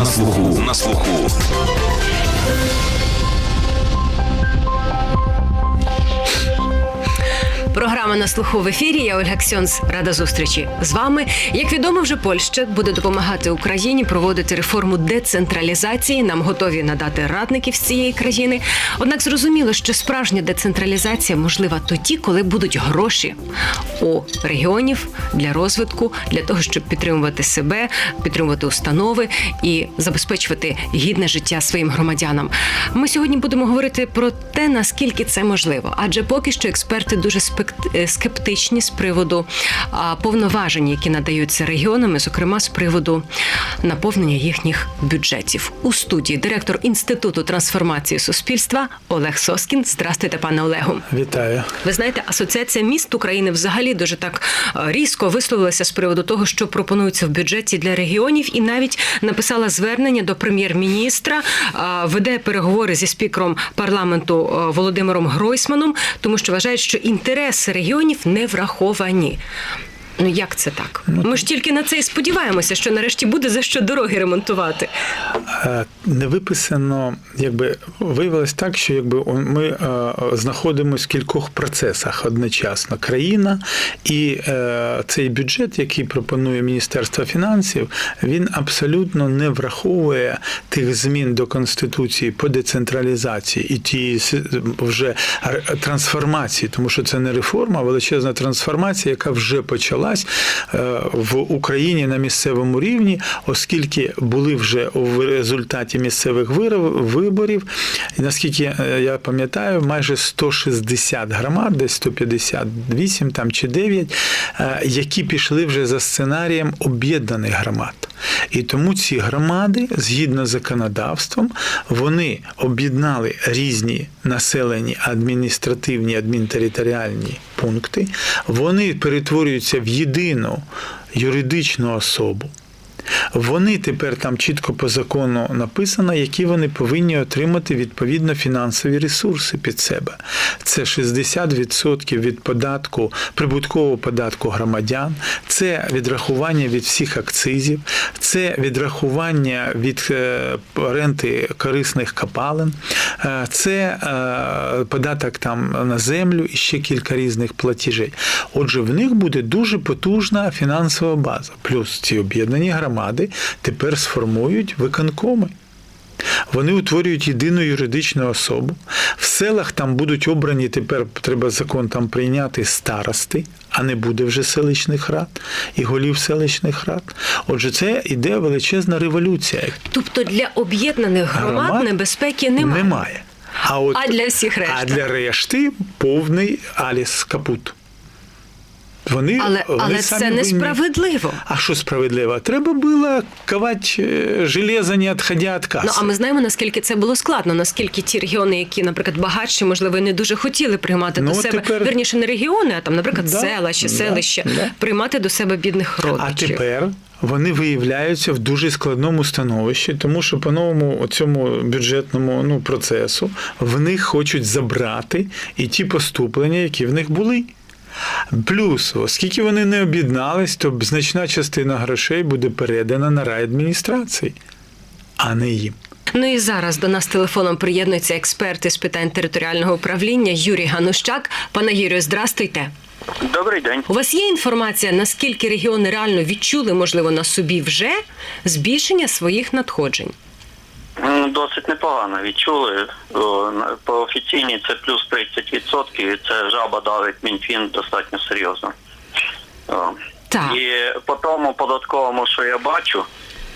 На слуху. На слуху. Програма на слуху в ефірі. Я Ольга Ксьонс. Рада зустрічі з вами. Як відомо, вже Польща буде допомагати Україні проводити реформу децентралізації. Нам готові надати радників з цієї країни. Однак зрозуміло, що справжня децентралізація можлива тоді, коли будуть гроші у регіонів для розвитку, для того, щоб підтримувати себе, підтримувати установи і забезпечувати гідне життя своїм громадянам. Ми сьогодні будемо говорити про те, наскільки це можливо, адже поки що експерти дуже е, скептичні з приводу повноважень, які надаються регіонами, зокрема з приводу наповнення їхніх бюджетів. У студії директор інституту трансформації суспільства Олег Соскін. Здрастуйте, пане Олегу. Вітаю. Ви знаєте, асоціація міст України взагалі дуже так е, різко висловилася з приводу того, що пропонується в бюджеті для регіонів, і навіть написала звернення до прем'єр-міністра, е, веде переговори зі спікером парламенту е, Володимиром Гройсманом, тому що вважають, що інтереси регіонів не враховані. Ну як це так? Ми ж тільки на це і сподіваємося, що нарешті буде за що дороги ремонтувати. Е, Не виписано, якби виявилось так, що якби ми е, знаходимося в кількох процесах одночасно. Країна і е, цей бюджет, який пропонує Міністерство фінансів, він абсолютно не враховує тих змін до конституції по децентралізації і тієї вже трансформації, тому що це не реформа, а величезна трансформація, яка вже почалась е, в Україні на місцевому рівні, оскільки були вже в результаті місцевих виборів, і наскільки е, я пам'ятаю, майже 160 громад, десь 158 там чи 9, е, які пішли вже за сценарієм об'єднаних громад. І тому ці громади, згідно з законодавством, вони об'єднали різні населені адміністративні адмінтериторіальні пункти, вони перетворюються в єдину юридичну особу. Вони тепер там чітко по закону написано, які вони повинні отримати відповідно фінансові ресурси під себе. Це 60% від податку, прибуткового податку громадян, це відрахування від всіх акцизів, це відрахування від е, ренти корисних копалин, е, це е, податок там на землю і ще кілька різних платіжей. Отже, в них буде дуже потужна фінансова база. Плюс ці об'єднані громади тепер сформують виконкоми. Вони утворюють єдину юридичну особу. В селах там будуть обрані тепер треба закон там прийняти старости, а не буде вже селищних рад і голів селищних рад. Отже, це іде величезна революція. Тобто для об'єднаних громад, Громад небезпеки немає. Немає. А, от, А для всіх решти? А для решти повний аліс капут. Вони, Але, вони але самі це несправедливо. А що справедливо? Треба було ковати е, железо, не відходя від каси. Ну а ми знаємо наскільки це було складно, наскільки ті регіони, які, наприклад, багатші, можливо, не дуже хотіли приймати Ну, до себе тепер- вірніше не регіони, а там, наприклад, Да, села чи да, селища, да. приймати до себе бідних А тепер вони виявляються в дуже складному становищі, тому що по новому цьому бюджетному ну, процесу в них хочуть забрати і ті поступлення, які в них були. Плюс, оскільки вони не об'єднались, то значна частина грошей буде передана на райадміністрації, а не їм. Ну і зараз до нас телефоном приєднується експерт із питань територіального управління Юрій Ганущак. Пане Юрію, здрастуйте. Добрий день. У вас є інформація, наскільки регіони реально відчули, можливо, на собі вже збільшення своїх надходжень? Досить непогано відчули. По офіційній це плюс 30%, і це жаба давить Мінфін достатньо серйозно. Так. І по тому податковому, що я бачу,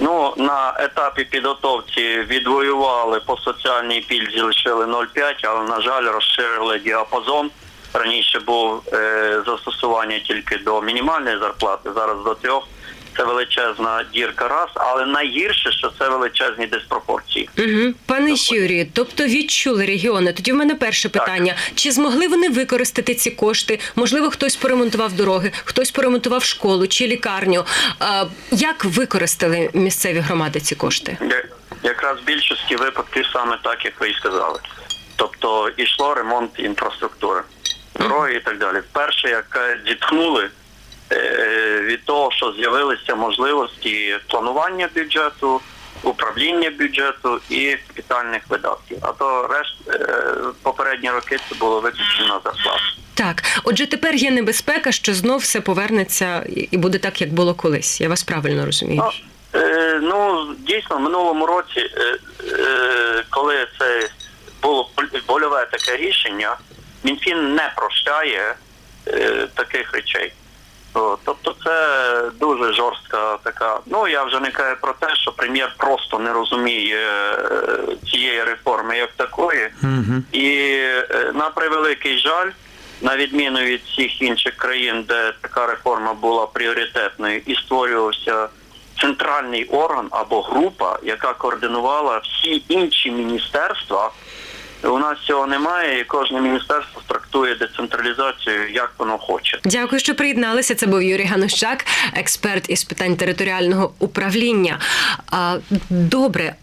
ну на етапі підготовці відвоювали по соціальній пільзі лишили 0,5, але на жаль розширили діапазон. Раніше був е, застосування тільки до мінімальної зарплати, зараз до трьох. Це величезна дірка раз, але найгірше, що це величезні диспропорції. Угу. Пане Юрію, тобто відчули регіони. Тоді в мене перше питання: чи змогли вони використати ці кошти? Можливо, хтось поремонтував дороги, хтось поремонтував школу чи лікарню. А, як використали місцеві громади ці кошти? Якраз в більшості випадків саме так, як ви і сказали. Тобто йшло ремонт інфраструктури, дороги і так далі. Перше, як зітхнули від того, що з'явилися можливості планування бюджету, управління бюджету і капітальних видатків. А то решт е, попередні роки це було виключно на. Так, отже, тепер є небезпека, що знов все повернеться і буде так, як було колись. Я вас правильно розумію. Ну, е, ну дійсно, в минулому році, е, е, коли це було боль- больове таке рішення, Мінфін не прощає е, таких речей. Тобто це дуже жорстка така. Ну я вже не кажу про те, що прем'єр просто не розуміє е, цієї реформи як такої. Угу. І е, на превеликий жаль, на відміну від всіх інших країн, де така реформа була пріоритетною і створювався центральний орган або група, яка координувала всі інші міністерства. У нас цього немає, і кожне міністерство трактує децентралізацію як воно хоче. Дякую, що приєдналися. Це був Юрій Ганущак, експерт із питань територіального управління. Добре,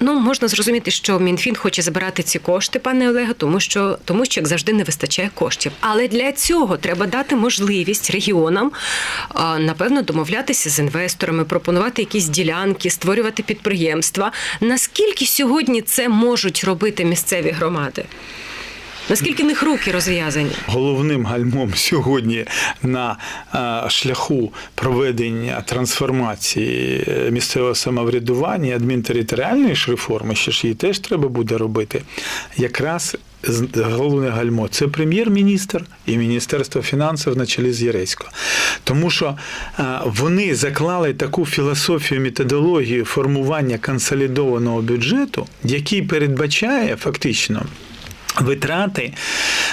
ну можна зрозуміти, що Мінфін хоче забирати ці кошти, пане Олеге, тому що тому що як завжди не вистачає коштів. Але для цього треба дати можливість регіонам напевно домовлятися з інвесторами, пропонувати якісь ділянки, створювати підприємства. Наскільки сьогодні це можуть робити місцеві громади? Наскільки них руки розв'язані? Головним гальмом сьогодні на е, шляху проведення трансформації е, місцевого самоврядування, адмінтериторіальної ж реформи, що ж її теж треба буде робити. Якраз головне гальмо це прем'єр-міністр і Міністерство фінансів на чолі з Єресько. Тому що е, вони заклали таку філософію, методологію формування консолідованого бюджету, який передбачає фактично. Витрати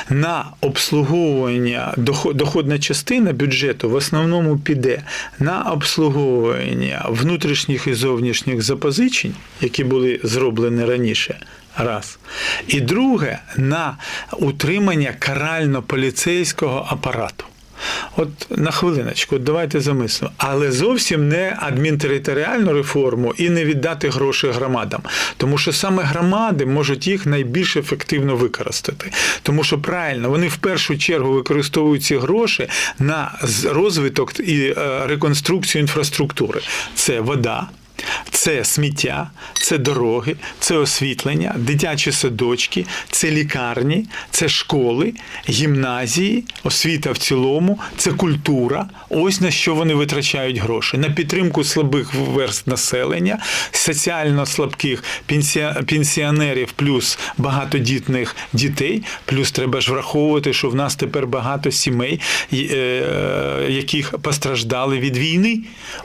на обслуговування доходна частина бюджету в основному піде на обслуговування внутрішніх і зовнішніх запозичень, які були зроблені раніше. Раз. І друге на утримання карально-поліцейського апарату. От на хвилиночку, давайте замислимо. Але зовсім не адмінтериторіальну реформу і не віддати гроші громадам. Тому що саме громади можуть їх найбільш ефективно використати. Тому що правильно, вони в першу чергу використовують ці гроші на розвиток і е, реконструкцію інфраструктури. Це вода. Це сміття, це дороги, це освітлення, дитячі садочки, це лікарні, це школи, гімназії, освіта в цілому, це культура. Ось на що вони витрачають гроші. На підтримку слабих верст населення, соціально слабких пенсіонерів, плюс багатодітних дітей. Плюс треба ж враховувати, що в нас тепер багато сімей, е, яких постраждали від війни.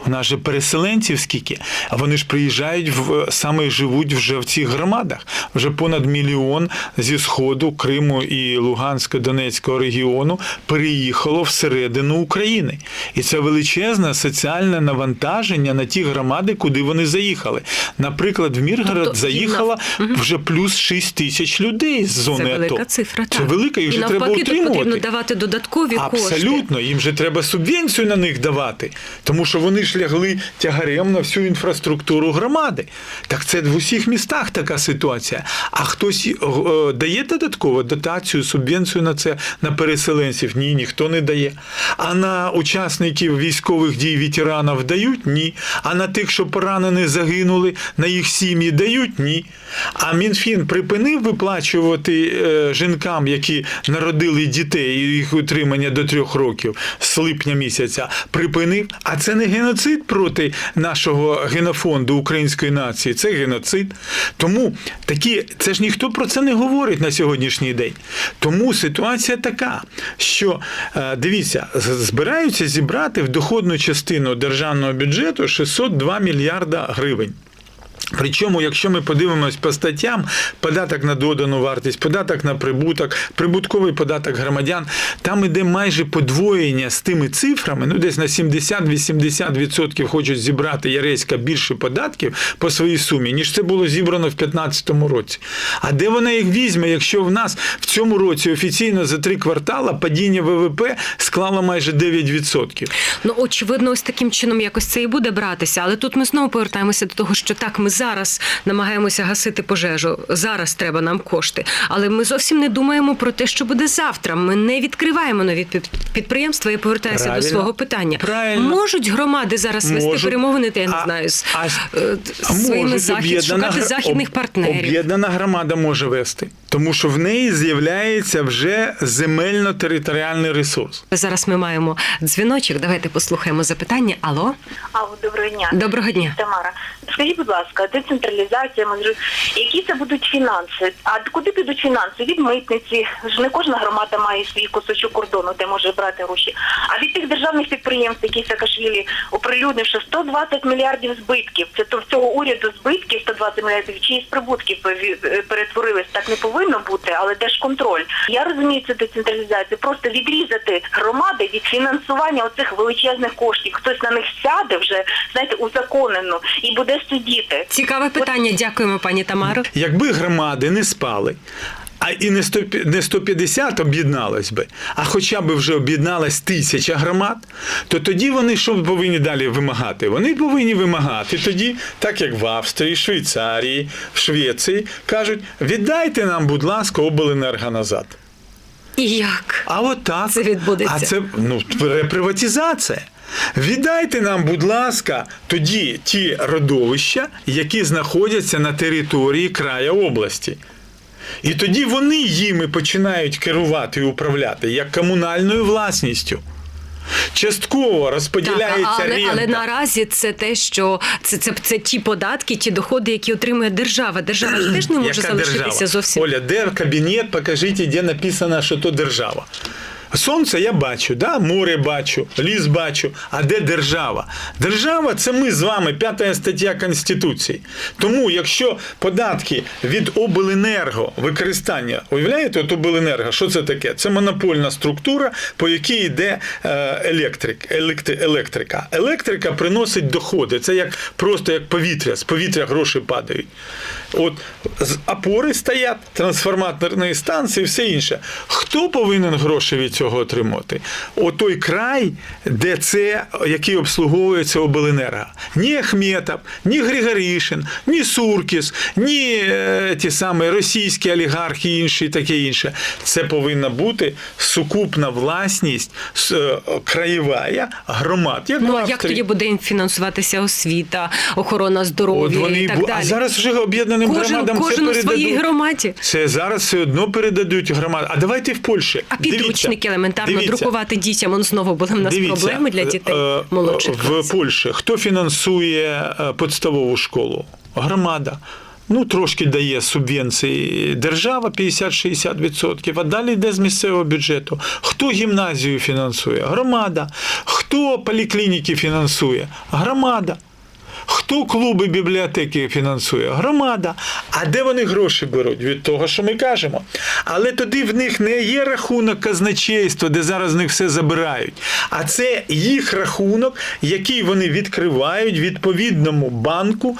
У нас же переселенців скільки. Вони ж приїжджають в саме живуть вже в цих громадах. Вже понад мільйон зі сходу Криму і Лугансько-Донецького регіону переїхало всередину України. І це величезне соціальне навантаження на ті громади, куди вони заїхали. Наприклад, в Міргород Тобто, заїхало вже плюс 6 тисяч людей з зони Це велика АТО. цифра. Це так. велика, їх і же треба тут потрібно давати додаткові кошти. Абсолютно, їм же треба субвенцію на них давати, тому що вони ж лягли тягарем на всю інфраструктуру громади. Так це в усіх містах така ситуація. А хтось е, дає додатково дотацію, субвенцію на це на переселенців? Ні, ніхто не дає. А на учасників військових дій ветеранів дають? Ні. А на тих, що поранені, загинули, на їх сім'ї дають? Ні. А Мінфін припинив виплачувати е, жінкам, які народили дітей і їх утримання до трьох років з липня місяця. Припинив. А це не геноцид проти нашого генофонду української нації. Це геноцид. Тому такі, це ж ніхто про це не говорить на сьогоднішній день. Тому ситуація така, що е, дивіться, збираються зібрати в доходну частину державного бюджету 602 мільярда гривень. Причому, якщо ми подивимось по статтям, податок на додану вартість, податок на прибуток, прибутковий податок громадян, там іде майже подвоєння з тими цифрами, ну десь на 70-80% хочуть зібрати Яреська більше податків по своїй сумі, ніж це було зібрано в 2015 році. А де вона їх візьме, якщо в нас в цьому році офіційно за три квартала падіння ВВП склало майже 9%? Ну очевидно, ось таким чином якось це і буде братися. Але тут ми знову повертаємося до того, що так ми зараз намагаємося гасити пожежу. Зараз треба нам кошти. Але ми зовсім не думаємо про те, що буде завтра. Ми не відкриваємо нові під- підприємства. Я повертаюся Правильно. до свого питання. Правильно. Можуть громади зараз вести перемовини, я не знаю, з, а- е, своїми західними захід, шукати західних партнерів. Об'єднана громада може вести, тому що в неї з'являється вже земельно-територіальний ресурс. Зараз ми маємо дзвіночок. Давайте послухаємо запитання. Алло, Алло, доброго дня. Доброго дня. Тамара. Скажіть, будь ласка, децентралізація, може, які це будуть фінанси? А куди підуть фінанси? Від митниці. Ж не кожна громада має свій кусочок кордону, де може брати гроші. А від тих державних підприємств, які Саакашвілі оприлюднив, що 120 мільярдів збитків. Це то в цього уряду збитків 120 мільярдів чиїсь прибутків е, перетворились. Так не повинно бути, але де ж контроль? Я розумію цю децентралізацію. Просто відрізати громади від фінансування оцих величезних коштів. Хтось на них сяде вже, знаєте, узаконено і буде сидіти. цікаве питання. Дякуємо, пані Тамаро. Якби громади не спали, а і не 100 не 150 об'єдналось би, а хоча б вже об'єдналась тисяча громад, то тоді вони що повинні далі вимагати? Вони повинні вимагати тоді, так як в Австрії, Швейцарії, в Швеції, кажуть: віддайте нам, будь ласка, обленерго назад. І як? А от так. Це відбудеться. А це ну, реприватизація. Віддайте нам, будь ласка, тоді ті родовища, які знаходяться на території края області. І тоді вони їми починають керувати і управляти як комунальною власністю. Частково Так, розподіляється але, рента. але наразі це те, що це, це, це ті податки, ті доходи, які отримує держава. Держава ж теж не може Яка залишитися держава? зовсім. Оля, де кабінет, покажіть, де написано, що то держава. Сонце я бачу, да? море бачу, ліс бачу. А де держава? Держава це ми з вами, п'ята стаття Конституції. Тому, якщо податки від обленерго використання, уявляєте, от обленерго, що це таке? Це монопольна структура, по якій йде е, електрик, електрика. Електрика приносить доходи. Це як просто як повітря, з повітря гроші падають. От опори стоять, трансформаторні станції, все інше. Хто повинен гроші від цього отримати? О той край, де це, який обслуговується обленерго. Ні Ахметов, ні Григорішин, ні Суркіс, ні е, ті самі російські олігархи і інші, і таке інше. Це повинна бути сукупна власність е, краєва громад. Як Ну а як тоді буде фінансуватися освіта, охорона здоров'я вони і й так бу- далі? А зараз вже об'єднаним громадам це кожен у передадуть. своїй громаді. Це зараз все одно передадуть громади. А давайте в Польщі. А підручники елементарно дивіться. друкувати дітям. Он знову були в нас Дивіться, проблеми для дітей е, молодших в класів. Польщі. Хто фінансує е, підставову школу? Громада. Ну, трошки дає субвенції держава 50-60%, а далі йде з місцевого бюджету. Хто гімназію фінансує? Громада. Хто поліклініки фінансує? Громада. Хто клуби бібліотеки фінансує? Громада. А де вони гроші беруть? Від того, що ми кажемо. Але тоді в них не є рахунок казначейства, де зараз з них все забирають. А це їх рахунок, який вони відкривають відповідному банку,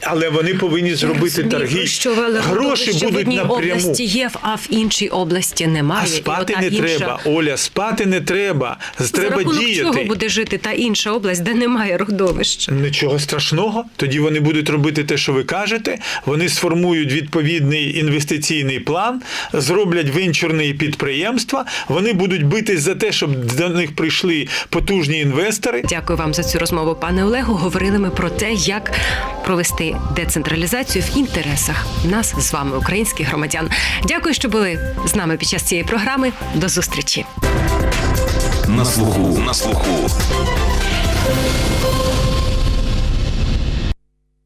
але вони повинні зробити Розумію, торги. Що Гроші що в будуть одній напряму. області є, а в іншій області немає. А спати не інша- треба, Оля, спати не треба. За рахунок діяти. чого буде жити та інша область, де немає родовища? Нічого страшного. Тоді вони будуть робити те, що ви кажете. Вони сформують відповідний інвестиційний план, зроблять венчурні підприємства. Вони будуть битись за те, щоб до них прийшли потужні інвестори. Дякую вам за цю розмову, пане Олегу. Говорили ми про те, як провести децентралізацію в інтересах нас з вами, українських громадян. Дякую, що були з нами під час цієї програми. До зустрічі. На слуху. На слуху.